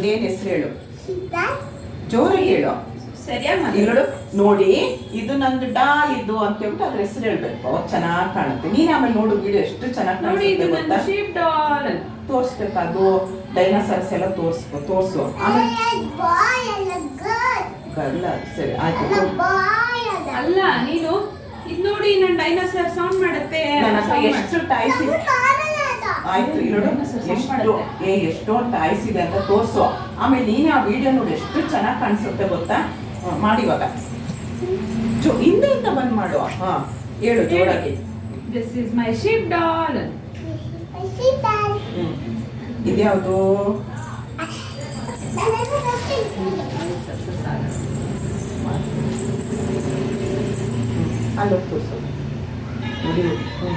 ಅದ್ರದ್ದೇನು ಹೆಸರು ಹೇಳು? ಜೋರು ಜೋರಾಗಿ ಹೇಳು. ಸರಿಯಾಗಿ ನೋಡಿ ಇದು ನಂದು ಡಾಲ್ ಇದು ಅಂತ ಹೇಳ್ಬಿಟ್ಟು ಅದ್ರ ಹೆಸರು ಹೇಳ್ಬೇಕು. ಅವಾಗ ಚೆನ್ನಾಗಿ ಕಾಣುತ್ತೆ. ನೀನ್ ಆಮೇಲೆ ನೋಡು ವಿಡಿಯೋ ಎಷ್ಟು ಚೆನ್ನಾಗಿ ನೋಡಿ ಇದು ಕಾಣಿಸುತ್ತೆ ನನ್ನ ಗೊತ್ತಾ ತೋರಿಸ್ಬೇಕು ಅದು ಡೈನೋಸಾರ್ಸ್ ಎಲ್ಲ ತೋರಿಸ್ಕೊ ತೋರಿಸು. ಆಮೇಲೆ ಗರ್ಲ್. ಸರಿ ಆಯ್ತು ಅಲ್ಲ. ನೀನು ಇದು ನೋಡಿ ನನ್ನ ಡೈನೋಸಾರ್ ಸೌಂಡ್ ಮಾಡುತ್ತೆ. ಎಷ್ಟು ಟಾಯ್ಸ್ ಅದು ಇದೆ ಕಾಣಲ್ಲ ಅದು. ಆಯ್ತು ಇಲ್ಲಿ ನೋಡು Dinosaur sound ಎಷ್ಟು ಏ ಎಷ್ಟೋ ತಾಯಿಸಿದೆ ಅಂತ ತೋರಿಸು. ಆಮೇಲೆ ನೀನೇ ಆ ವಿಡಿಯೋ ನೋಡಿ ಎಷ್ಟು ಚೆನ್ನಾಗಿ ಕಾಣಿಸುತ್ತೆ ಗೊತ್ತಾ? ಮಾಡಿ ಇವಾಗ. ಜೋ ಹಿಂದೆಯಿಂದ ಬಂದ್ ಮಾಡು. ಹಾ ಹೇಳು ಜೋರಾಗಿ. This is my sheep doll ಇದ್ಯಾವುದು. ಹ್ಞೂ ತೋರಿಸು. ನೋಡಿ ಹ್ಮ್,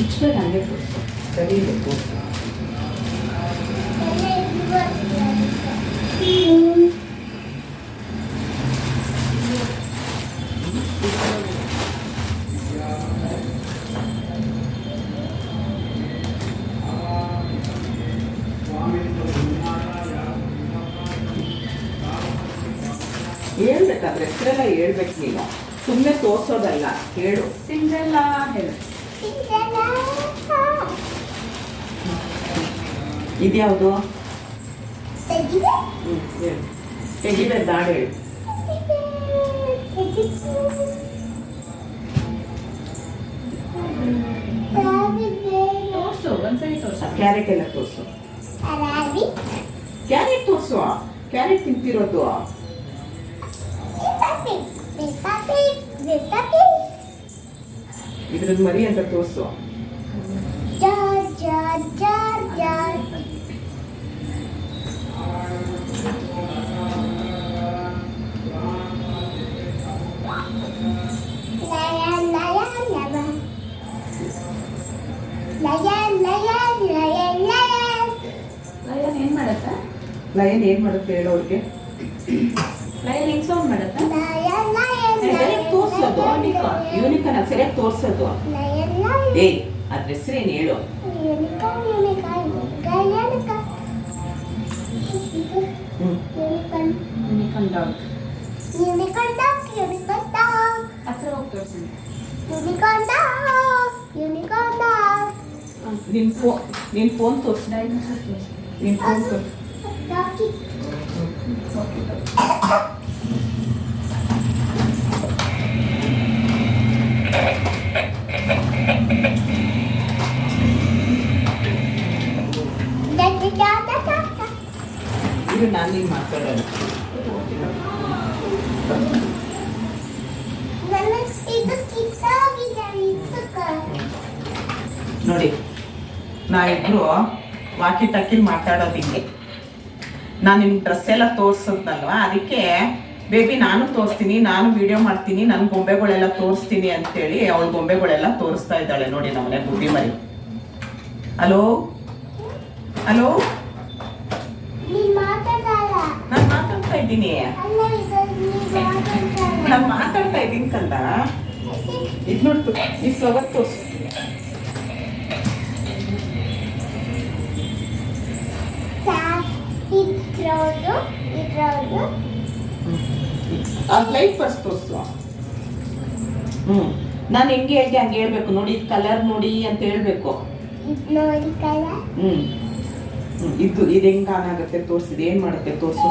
ಬಿಚ್ಬೇಕು ಹಂಗೆ ಕಲಿಬೇಕು ಹೇಳ್ಬೇಕಾದ್ರೆ ಹೆಸರೆಲ್ಲ ಹೇಳ್ಬೇಕು ನೀವು ಸುಮ್ಮನೆ ತೋರಿಸೋದಲ್ಲ ಹೇಳು ಸಿಂಗಲ್ಲ ಹೇಳು. ಇದ್ಯಾವುದು? ತೆಗಿಬೇಡ ಬೇಡ ಹೇಳಿ. ಕ್ಯಾರೆಟ್ ಎಲ್ಲ ತೋರಿಸು. ಕ್ಯಾರೆಟ್ ತೋರಿಸು ಕ್ಯಾರೆಟ್ ತಿಂತಿರೋದು. ಇದ್ರದ್ದು ಮರಿ ಅಂತ ತೋರಿಸು. ಲಯನ್ ಏನ್ ಮಾಡುತ್ತೆ? ಹೇಳೋ ಅವ್ರಿಗೆ? ಲಯನ್ ಹೆಂಗ್ ಸೌಂಡ್ ಮಾಡುತ್ತೆ? Unicorn, unicorn, unicorn, unicorn, unicorn, unicorn, unicorn, unicorn, unicorn, unicorn, unicorn, unicorn, unicorn, unicorn, unicorn, unicorn, unicorn, unicorn, ಇದು ನಾನು ನೀನು ಮಾತಾಡೋಣ ನೋಡಿ ನಾವಿಬ್ರು ವಾಕಿ ಟಾಕಿ ಮಾತಾಡೋದು ಹಿಂಗೆ. ನಾನು ನಿಮ್ಗೆ ಡ್ರೆಸ್ ಎಲ್ಲ ತೋರಿಸೋದ್ನಲ್ವಾ? ಅದಕ್ಕೆ ಬೇಬಿ ನಾನು ತೋರಿಸ್ತೀನಿ, ನಾನು ವಿಡಿಯೋ ಮಾಡ್ತೀನಿ ನನ್ನ ಗೊಂಬೆಗಳೆಲ್ಲ ತೋರಿಸ್ತೀನಿ ಅಂತೇಳಿ ಅವಳ ಗೊಂಬೆಗಳೆಲ್ಲ ತೋರಿಸ್ತಾ ಇದ್ದಾಳೆ ನೋಡಿ ನಮ್ಮನೆ ಗುಬ್ಬಿ ಮರಿ. ಹಲೋ ಹಲೋ ನೀನ್ ಮಾತಾಡಲ್ಲ ನಾನು ಮಾತಾಡ್ತಾ ಇದ್ದೀನಿ ನೀನ್ ಮಾತಾಡ್ತಾ ಇದ್ದೀನಿ ಕಂದ. ಇದು ನೋಡ್ತು ಈ ಫ್ಲವರ್ ತೋರಿಸು. ಆ ಲೈಟ್ ಫಸ್ಟ್ ತೋರಿಸು. ಹ್ಞೂ ನಾನು ಹೆಂಗೆ ಹೇಳ್ದೆ ಹಂಗೆ ಹೇಳ್ಬೇಕು. ನೋಡಿ ಕಲರ್ ನೋಡಿ ಅಂತ ಹೇಳ್ಬೇಕು. ಹ್ಞೂ ಇದು ಇದು ಹೆಂಗೆ ಆನ್ ಆಗುತ್ತೆ ತೋರಿಸಿದೆ ಏನು ಮಾಡುತ್ತೆ ತೋರಿಸು.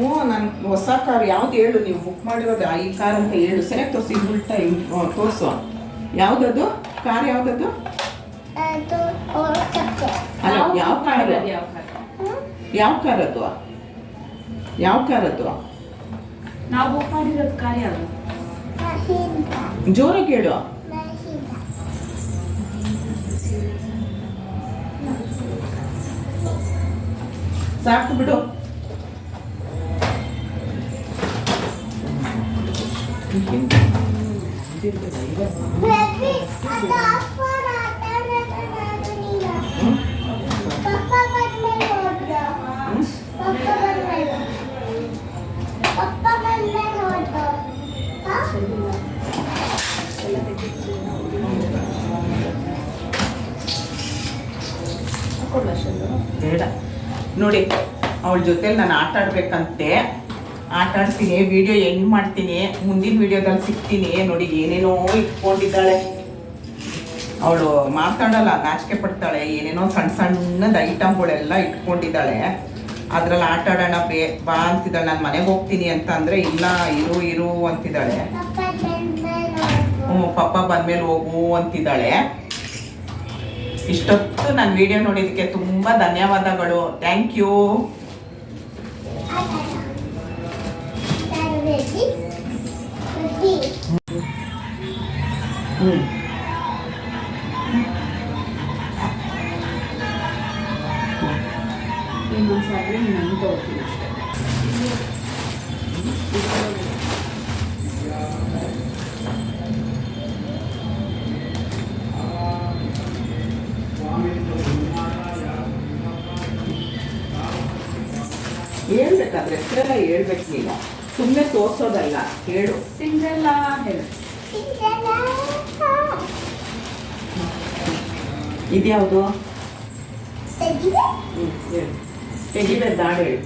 ಹ್ಞೂ ನಾನು ಹೊಸ ಕಾರ್ ಯಾವ್ದು ಹೇಳು ನೀವು ಬುಕ್ ಮಾಡಿರೋದು ಈ ಕಾರ್ ಅಂತ ಹೇಳು. ಸರಿಯಾಗಿ ತೋರಿಸಿ ಉಲ್ಟಾ ತೋರಿಸುವ ತೋರಿಸು. ಯಾವ್ದದು? ಕಾರ್ ಯಾವ್ದದು? ಅಲ್ಲ ಯಾವ ಕಾರ್ ಯಾವ ಕಾರ್ ಯಾವ ಕಾರ್ ಅದು ಯಾವ ಕಾರ್ ಅದು ನಾವು ಬುಕ್ ಮಾಡಿರೋದು ಕಾರ್ ಯಾವುದು? ಜೋರಾಗಿ ಹೇಳು. ಸಾಕು ಬಿಡು. ಬೇಡ. ನೋಡಿ ಅವಳ ಜೊತೆಲಿ ನಾನು ಆಟ ಆಡ್ಬೇಕಂತೆ ಆಟ ಆಡ್ತೀನಿ ವಿಡಿಯೋ ಹೆಂಗ್ ಮಾಡ್ತೀನಿ, ಮುಂದಿನ ವಿಡಿಯೋದಲ್ಲಿ ಸಿಗ್ತೀನಿ. ನೋಡಿ, ಏನೇನೋ ಇಟ್ಕೊಂಡಿದ್ದಾಳೆ. ಅವಳು ಮಾತಾಡಲ್ಲ, ನಾಚಿಕೆ ಪಡ್ತಾಳೆ. ಏನೇನೋ ಸಣ್ಣ ಸಣ್ಣದ ಐಟಮ್ಗಳೆಲ್ಲ ಇಟ್ಕೊಂಡಿದ್ದಾಳೆ. ಅದ್ರಲ್ಲಿ ಆಟ ಆಡೋಣ ಬೇ, ಬಾ ಅಂತಿದ್ದಾಳೆ. ನಾನು ಮನೆಗೆ ಹೋಗ್ತೀನಿ ಅಂತ ಅಂದ್ರೆ, ಇಲ್ಲ, ಇರು ಇರು ಅಂತಿದ್ದಾಳೆ. ಹ್ಞೂ ಪಪ್ಪ ಬಂದ್ಮೇಲೆ ಹೋಗು ಅಂತಿದ್ದಾಳೆ. ಇಷ್ಟೊತ್ತು ನನ್ನ ವಿಡಿಯೋ ನೋಡಿದ್ದಕ್ಕೆ ತುಂಬ ಧನ್ಯವಾದಗಳು. ಥ್ಯಾಂಕ್ ಯು ಹೇಳ್ಬೇಕಾದ್ರೆ ಹೆಸರೆಲ್ಲ ಹೇಳ್ಬೇಕು ನೀನು. ಸುಮ್ಮನೆ ತೋರ್ಸೋದಲ್ಲ ಹೇಳು ಸಿಂಡ್ರೆಲ್ಲಾ ಹೇಳು. ಇದ್ಯಾವುದು? ತೆಗಿದೆ ಹ್ಞೂ ಹೇಳು. Pedi medalha.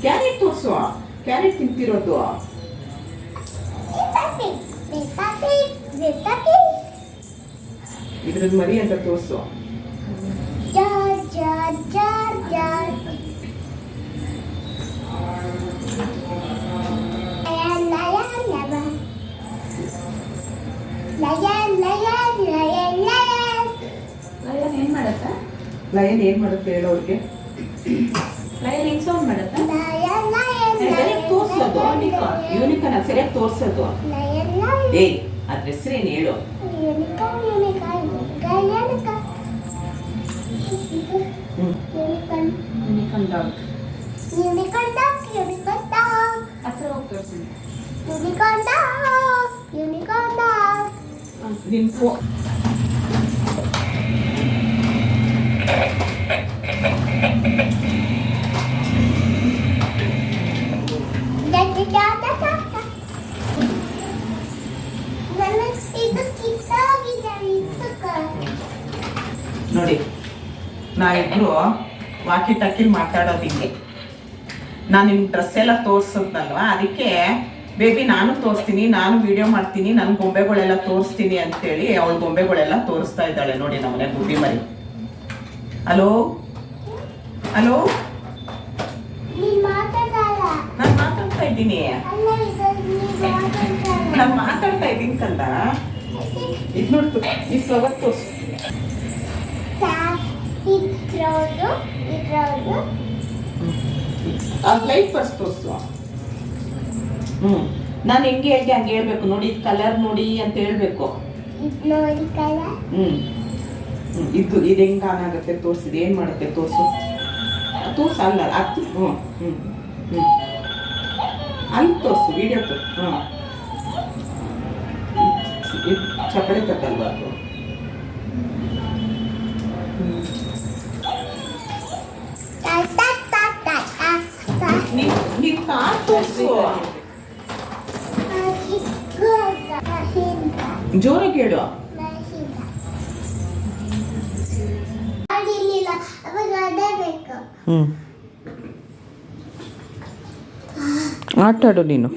quero tu só? quero que tiro do ó? ಇದ್ರದ್ದು ಮರಿ ಅಂತ ತೋರಿಸು ಜಾರ್ ಜಾರ್ ela, ಜಾರ್ ಲಯ ಲಯ ಲಯನ್ ಏನು ಮಾಡುತ್ತೆ ಹೇಳು ಅವ್ರಿಗೆ ಲಯನ್ ಹೆಂಗ್ ಸೌಂಡ್ ಮಾಡತ್ತ? ಸರಿಯಾಗಿ ತೋರ್ಸೋದು ಯೂನಿಕಾನ್ ಸರಿಯಾಗಿ ತೋರ್ಸೋದು. ಏ ಅದ್ರ ಹೆಸರೇನು ಹೇಳು? Unicorn unicorn unicorn unicorn dog unicorn dog unicorn dog ಹತ್ರ ಹೋಗಿ ತೋರಿಸಿ. ಯೂನಿಕಾರ್ನ್ ಡಾಗ್ ಯೂನಿಕಾರ್ನ್ ಡಾಗ್ ನಿನ್ ನೋಡಿ ನಾವಿಬ್ರು ವಾಕಿ ಟಕ್ಕಿಲ್ ಮಾತಾಡೋದು ಹಿಂಗೆ. ನಾನು ನಿಮ್ಗೆ ಡ್ರೆಸ್ ಎಲ್ಲ ತೋರ್ಸದ್ನಲ್ವಾ? ಅದಕ್ಕೆ, ಬೇಬಿ, ನಾನು ತೋರಿಸ್ತೀನಿ, ನಾನು ವಿಡಿಯೋ ಮಾಡ್ತೀನಿ ನನ್ನ ಗೊಂಬೆಗಳೆಲ್ಲ ತೋರಿಸ್ತೀನಿ ಅಂತೇಳಿ ಅವಳ ಗೊಂಬೆಗಳೆಲ್ಲ ತೋರಿಸ್ತಾ ಇದ್ದಾಳೆ. ನೋಡಿ, ನಮ್ಮನೆ ಗುಬ್ಬಿ ಮರಿ. ಹಲೋ? ಹಲೋ? ನೀನ್ ಮಾತಾಡ್ತಾ ಇದ್ದೀನಿ. ನೀನ್ ಮಾತಾಡ್ತಾ ಇದ್ದೀನಿ ಕಂದ ಇದು ನೋಡ್ತು ಈ ಫ್ಲವರ್ ತೋರಿಸು. ಅದು ಲೈಟ್ ಫಸ್ಟ್ ತೋರಿಸು. ಹ್ಞೂ ನಾನು ಹೆಂಗೆ ಹೇಳ್ದೆ ಹಂಗೆ ಹೇಳ್ಬೇಕು. ನೋಡಿ ಕಲರ್ ನೋಡಿ ಅಂತ ಹೇಳ್ಬೇಕು. ಹ್ಞೂ ಇದು ಇದು ಹೆಂಗೆ ಆನ್ ಆಗುತ್ತೆ? ತೋರಿಸಿದು ಏನು ಮಾಡುತ್ತೆ? ತೋರಿಸು. ತೋರ್ಸು. ಅಲ್ಲ, ಅದು ಹ್ಞೂ ಹ್ಞೂ ಹ್ಞೂ ಅಲ್ಲಿ ತೋರಿಸು. ವಿಡಿಯೋ ತೋರಿಸು ಹ್ಞೂ ಇದು ಚಪ್ಪಡಿ ತಕ್ಕಲ್ವಾ ಅದು? ಹ್ಞೂ ತಾ ತಾ ತಾ ತಾ ತಾ ತಾ ನೀನ್ ನೀನ್ ಕಾರ್ ತೋರಿಸು. ಚಿಕ್ಕ ಜೋರಾಗಿ ಹೇಳು. ಹ್ಞೂ ಆಟಾಡು ನೀನು.